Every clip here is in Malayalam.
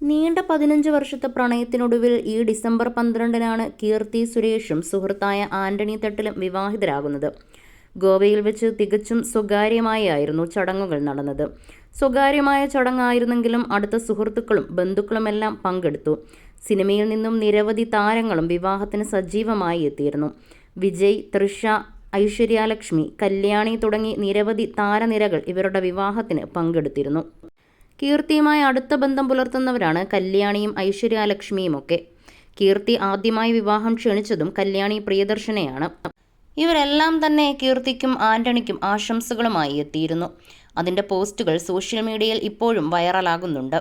നീണ്ട പതിനഞ്ച് വർഷത്തെ പ്രണയത്തിനൊടുവിൽ ഈ ഡിസംബർ പന്ത്രണ്ടിനാണ് കീർത്തി സുരേഷും സുഹൃത്തായ ആന്റണി തട്ടിലും വിവാഹിതരാകുന്നത്. ഗോവയിൽ വെച്ച് തികച്ചും സ്വകാര്യമായായിരുന്നു ചടങ്ങുകൾ നടന്നത്. സ്വകാര്യമായ ചടങ്ങായിരുന്നെങ്കിലും അടുത്ത സുഹൃത്തുക്കളും ബന്ധുക്കളുമെല്ലാം പങ്കെടുത്തു. സിനിമയിൽ നിന്നും നിരവധി താരങ്ങളും വിവാഹത്തിന് സജീവമായി എത്തിയിരുന്നു. വിജയ് തൃഷ ഐശ്വര്യാലക്ഷ്മി കല്യാണി തുടങ്ങി നിരവധി താരനിരകൾ ഇവരുടെ വിവാഹത്തിന് പങ്കെടുത്തിരുന്നു. കീർത്തിയുമായി അടുത്ത ബന്ധം പുലർത്തുന്നവരാണ് കല്യാണിയും ഐശ്വര്യാലക്ഷ്മിയും ഒക്കെ. കീർത്തി ആദ്യമായി വിവാഹം ക്ഷണിച്ചതും കല്യാണി പ്രിയദർശനെയാണ്. ഇവരെല്ലാം തന്നെ കീർത്തിക്കും ആന്റണിക്കും ആശംസകളുമായി എത്തിയിരുന്നു. അതിന്റെ പോസ്റ്റുകൾ സോഷ്യൽ മീഡിയയിൽ ഇപ്പോഴും വൈറലാകുന്നുണ്ട്.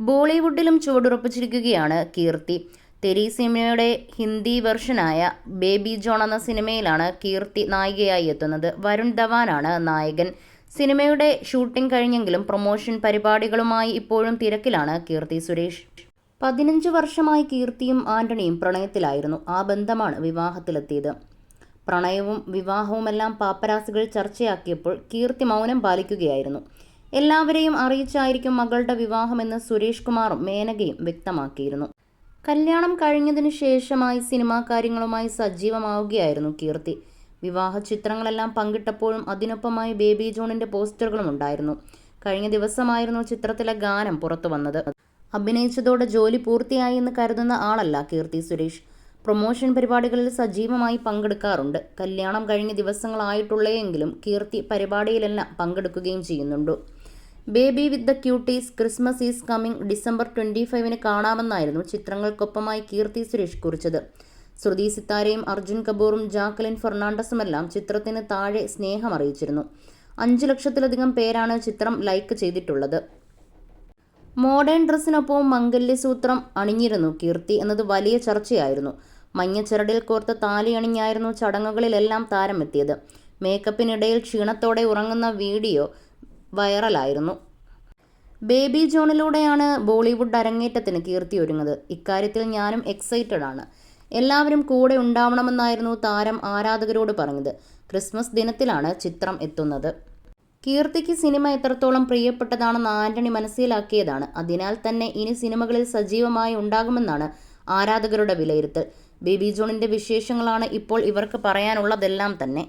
ബോളിവുഡിലും ചുവടുറപ്പിച്ചിരിക്കുകയാണ് കീർത്തി. തെരി സിനിമയുടെ ഹിന്ദി വെർഷനായ ബേബി ജോൺ എന്ന സിനിമയിലാണ് കീർത്തി നായികയായി എത്തുന്നത്. വരുൺ ധവാനാണ് നായകൻ. സിനിമയുടെ ഷൂട്ടിംഗ് കഴിഞ്ഞെങ്കിലും പ്രൊമോഷൻ പരിപാടികളുമായി ഇപ്പോഴും തിരക്കിലാണ് കീർത്തി സുരേഷ്. പതിനഞ്ച് വർഷമായി കീർത്തിയും ആന്റണിയും പ്രണയത്തിലായിരുന്നു. ആ ബന്ധമാണ് വിവാഹത്തിലെത്തിയത്. പ്രണയവും വിവാഹവുമെല്ലാം പാപ്പരാസികൾ ചർച്ചയാക്കിയപ്പോൾ കീർത്തി മൗനം പാലിക്കുകയായിരുന്നു. എല്ലാവരെയും അറിയിച്ചായിരിക്കും മകളുടെ വിവാഹമെന്ന് സുരേഷ് കുമാറും മേനകയും വ്യക്തമാക്കിയിരുന്നു. കല്യാണം കഴിഞ്ഞതിനു ശേഷമായി സിനിമാ കാര്യങ്ങളുമായി സജീവമാവുകയായിരുന്നു കീർത്തി. വിവാഹ ചിത്രങ്ങളെല്ലാം പങ്കിട്ടപ്പോഴും അതിനൊപ്പമായി ബേബി ജോണിന്റെ പോസ്റ്ററുകളും ഉണ്ടായിരുന്നു. കഴിഞ്ഞ ദിവസമായിരുന്നു ചിത്രത്തിലെ ഗാനം പുറത്തു വന്നത്. അഭിനയിച്ചതോടെ ജോലി പൂർത്തിയായി എന്ന് കരുതുന്ന ആളല്ല കീർത്തി സുരേഷ്. പ്രൊമോഷൻ പരിപാടികളിൽ സജീവമായി പങ്കെടുക്കാറുണ്ട്. കല്യാണം കഴിഞ്ഞ ദിവസങ്ങളായിട്ടുള്ളയെങ്കിലും കീർത്തി പരിപാടിയിലെല്ലാം പങ്കെടുക്കുകയും ചെയ്യുന്നുണ്ട്. Baby with the cuties Christmas is coming December twenty ഫൈവിന് കാണാമെന്നായിരുന്നു ചിത്രങ്ങൾക്കൊപ്പമായി കീർത്തി സുരേഷ് കുറിച്ചത്. ശ്രുതി സിത്താരയും അർജുൻ കപൂറും ജാക്കലിൻ ഫെർണാണ്ടസുമെല്ലാം ചിത്രത്തിന് താഴെ സ്നേഹം അറിയിച്ചിരുന്നു. അഞ്ചു ലക്ഷത്തിലധികം പേരാണ് ചിത്രം ലൈക്ക് ചെയ്തിട്ടുള്ളത്. മോഡേൺ ഡ്രസ്സിനൊപ്പം മംഗല്യസൂത്രം അണിഞ്ഞിരുന്നു കീർത്തി എന്നത് വലിയ ചർച്ചയായിരുന്നു. മഞ്ഞച്ചരടിൽ കോർത്ത താലി അണിഞ്ഞായിരുന്നു ചടങ്ങുകളിലെല്ലാം താരമെത്തിയത്. മേക്കപ്പിനിടയിൽ ക്ഷീണത്തോടെ ഉറങ്ങുന്ന വീഡിയോ വൈറലായിരുന്നു. ബേബി ജോണിലൂടെയാണ് ബോളിവുഡ് അരങ്ങേറ്റത്തിന് കീർത്തി ഒരുങ്ങുന്നത്. ഇക്കാര്യത്തിൽ ഞാനും എക്സൈറ്റഡ് ആണ്. എല്ലാവരും കൂടെ ഉണ്ടാവണമെന്നായിരുന്നു താരം ആരാധകരോട് പറഞ്ഞത്. ക്രിസ്മസ് ദിനത്തിലാണ് ചിത്രം എത്തുന്നത്. കീർത്തിക്ക് സിനിമ എത്രത്തോളം പ്രിയപ്പെട്ടതാണെന്ന് ആന്റണി മനസ്സിലാക്കിയതാണ്. അതിനാൽ തന്നെ ഇനി സിനിമകളിൽ സജീവമായി ഉണ്ടാകുമെന്നാണ് ആരാധകരുടെ വിലയിരുത്തൽ. ബേബി ജോണിന്റെ വിശേഷങ്ങളാണ് ഇപ്പോൾ ഇവർക്ക് പറയാനുള്ളതെല്ലാം തന്നെ.